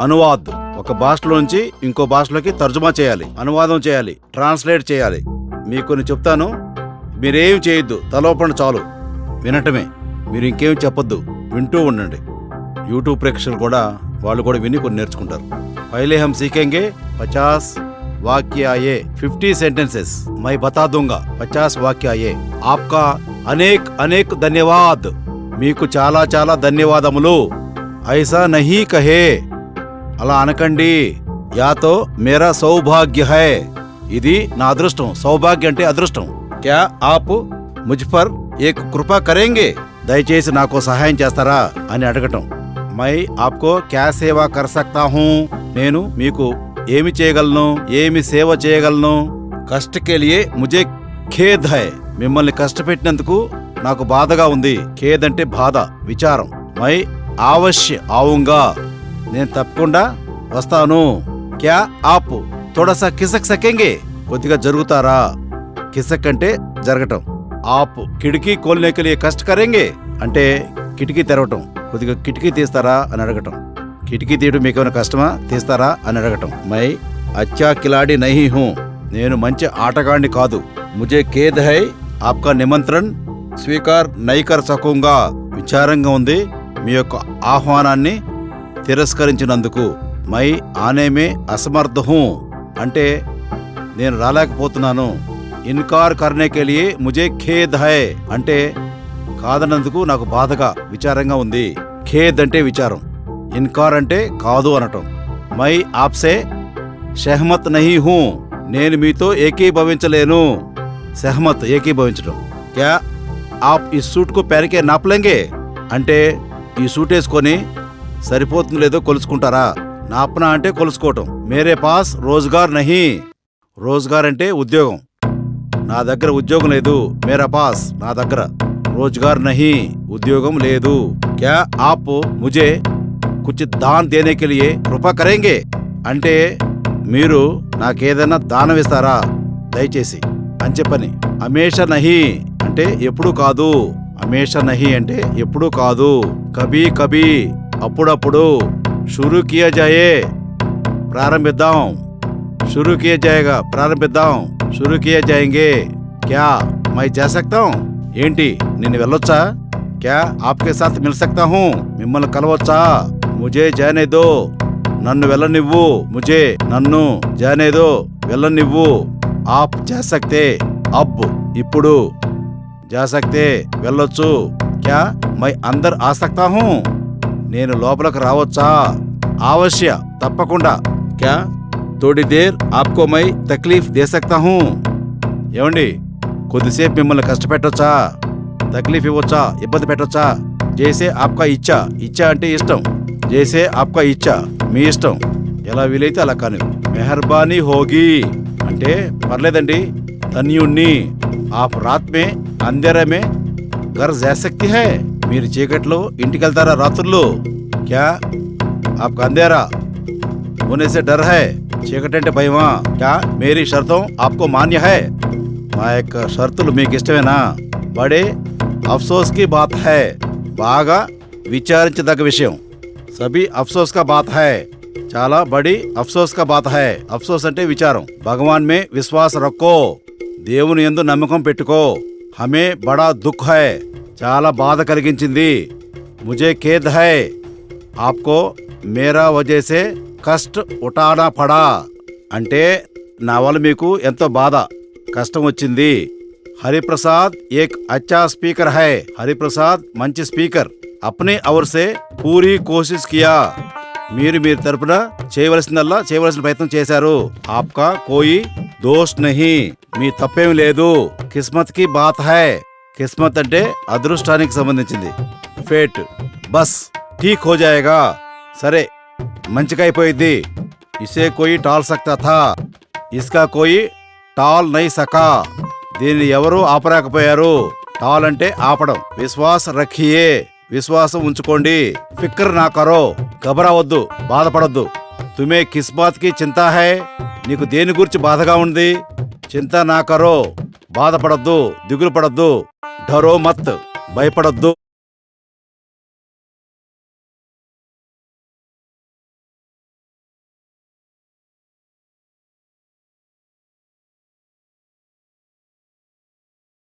అనువాద్. ఒక భాషలోంచి ఇంకో భాషలోకి తర్జుమా చేయాలి అనువాదం చేయాలి ట్రాన్స్లేట్ చేయాలి. మీకు కొన్ని చెప్తాను మీరేం చేయొద్దు తలోపండి చాలు. వినటమే మీరు ఇంకేం చెప్పొద్దు వింటూ ఉండండి. యూట్యూబ్ ప్రేక్షకులు కూడా వాళ్ళు కూడా విని కొన్ని నేర్చుకుంటారు. పైలే హమ్ సీకెంగే పచాస్ వాక్యాయే ఫిఫ్టీ సెంటెన్సెస్ మై బతా దొంగ పచాస్ వాక్యాయే. ఆప్కా అనేక్ అనేక్ ధన్యవాద్. మీకు చాలా చాలా ధన్యవాదములు. ఐసా నహీ కహే. అలా అనకండి. యాతో మేరా సౌభాగ్య హై. ఇది నా అదృష్టం. సౌభాగ్య అంటే అదృష్టం. క్యా ఆప్ ముజ్ఫర్ ఏక్ కృపా కరేంగే? దయచేసి నాకు సహాయం చేస్తారా? అని అడగటం. మై ఆప్కో క్యా సేవా కర్ సక్తా హూ? నేను మీకు ఏమి చేయగలను? ఏమి సేవ చేయగలను? కష్టకెలియే ముజే ఖేద్ హై. మిమ్మల్ని కష్టపెట్టినందుకు నాకు బాధగా ఉంది. ఖేద్ అంటే బాధ విచారం. మై ఆవశ్య ఆవుంగా. నేను తప్పకుండా వస్తాను. క్యా ఆప్. తోడసా కిసక్ సకేంగే. కొద్దిగా జరుగుతారా? కిసక్ అంటే జరగటం. ఆప్. కిటికీ కోల్నేకలి కష్టకరేంగే? అంటే కిటికీ తెరవటం. కొద్దిగా కిటికీ తీస్తారా అని అడగటం. కిటికీ తీయడం మీకేమైనా కష్టమా? తీస్తారా అని అడగటం. మై అచ్చా కిలాడి నహి హూ. నేను మంచి ఆటగాడిని కాదు. ముజే ఖేద్ హై. ఆప్కా నిమంత్రణ స్వీకార్ నైకర్ సకుంగా. విచారంగా ఉంది. మీ యొక్క ఆహ్వానాన్ని తిరస్కరించినందుకు మై ఆనేమే అసమర్థహూ. అంటే నేను రాలేకపోతున్నాను. ఇన్కార్ కర్నేకే లియే ముజే ఖేద్ హై. అంటే కాదన్నందుకు నాకు బాధగా విచారంగా ఉంది. ఖేద్ అంటే విచారం. ఇన్కార్ అంటే కాదు అనటం. My ఆప్సే సెహమత్ Nahi who. నేను మీతో ఏకీభవించలేను. సెహమత్ ఏకీభవించడం క్యా ఆప్ ఈ సూట్కు పెరికే నాపలేంగే? అంటే ఈ సూట్ వేసుకొని సరిపోతుంది లేదో కొలుసుకుంటారా? నాపనా అంటే కొలుసుకోవటం. మేరే పాస్ రోజ్గార్ నహి. రోజ్గార్ అంటే ఉద్యోగం. నా దగ్గర ఉద్యోగం లేదు. మేరా పాస్ నా దగ్గర. రోజ్గార్ నహి ఉద్యోగం లేదు. క్యా ఆప్ ముజే? కుచ్ దాన్ దేనే కే లియే? కృపా కరేంగే? అంటే మీరు నాకేదైనా దానం ఇస్తారా? దయచేసి. అని చెప్పని. అమేష నహి అంటే ఎప్పుడు కాదు. అమేష నహి అంటే ఎప్పుడు కాదు. కభీ కభీ. అప్పుడప్పుడు షురూ కియా జాయే ప్రారంభిద్దాం. షురూ కియా జాయేగా ప్రారంభిద్దాం. షురూ కియా క్యా మై జా సక్తాం ఏంటి నిన్ను వెళ్ళొచ్చా? క్యా ఆప్కే సాత్ మిల్ సక్తా హూ? మిమ్మల్ని కలవచ్చా? ముజే జానేదో నన్ను వెళ్ళనివ్వు. ముజే నన్ను జానేదో వెళ్ళనివ్వు. ఆప్ జాసక్తే అబ్ ఇప్పుడు జాసక్తే వెళ్ళొచ్చు. క్యా మై అందర్ ఆసక్తా హూ? నేను లోపలకు రావచ్చా? ఆవశ్య తప్పకుండా. క్యా? తోడి దేర్ ఆప్కోమై తక్లీఫ్ దేసక్తా హూ. ఏమండి కొద్దిసేపు మిమ్మల్ని కష్టపెట్టొచ్చా? తక్లీఫ్ ఇవ్వచ్చా? ఇబ్బంది పెట్టొచ్చా? చేసే ఆప్కా ఇచ్చా? ఇచ్చా అంటే ఇష్టం. చేసే ఆప్కా ఇచ్చా? మీ ఇష్టం. ఎలా వీలైతే అలా కాని. మెహర్బానీ హోగి. అంటే పర్లేదండి. ధన్యుణ్ణి. ఆప్ రాత్ అందరమే. గర్ జాసక్తి హే. మీరు చీకట్లో ఇంటికెళ్తారా రాత్రులు? క్యా? ఆపు అందేరా ఉనేసే డర్ హై. చీకటంటే భయమా? క్యా? Mary షర్తం APCO Manya high. మా యొక్క షర్తులు మీకు ఇష్టమేనా? బడే అఫ్సోస్కి బాత్ హై. బాగా విచారించదగ్గ విషయం. సభి అఫ్సోస్కా బాత్ హై. చాలా బడి అఫ్సోస్కా బాత్ హై. అఫ్సోస్ అంటే విచారం. భగవాన్ మే విశ్వాస రక్కో. దేవుని ఎందు నమ్మకం పెట్టుకో. హమే బడా దుఃఖ్ హై. చాలా బాధ కలిగించింది. ముజే ఖేద్ హై. ఆప్కో మేరా వజేసే కష్ట ఉటానా పడా. అంటే నా వల్ల మీకు ఎంతో బాధ కష్టం వచ్చింది. హరిప్రసాద్ ఏక్ అచ్చా స్పీకర్ హై. హరిప్రసాద్ మంచి స్పీకర్. అప్నే అవర్సే పూరి పూరీ కోషిష్ కియా. మీరు మీరు తరపున చేయవలసిందల్లా చేయవలసిన ప్రయత్నం చేశారు. ఆప్కా కోయి దోష్ నహి. మీ తప్పేం లేదు. కిస్మత్కి బాత్ హై. కిస్మత్ అంటే అదృష్టానికి సంబంధించింది. ఫేట్ బస్ ఠీక్ హోజాయగా సరే మంచిగా అయిపోయింది ఇసే కోయి టాల్ సక్తా థా. ఇస్కా కోయి టాల్ నై సకా. దీన్ని ఎవరూ ఆపరాకపోయారు? టాల్ అంటే ఆపడం. విశ్వాస్ రఖియే. విశ్వాసం ఉంచుకోండి. ఫిక్కర్ నా కరో. గబరావద్దు బాధపడద్దు. తుమే కిస్మాత్కి కి చింతా హై. నీకు దేని గురించి బాధగా ఉంది? చింత నా కరో. బాధపడద్దు దిగులు పడద్దు ఢరో మత్ భయపడొద్దు.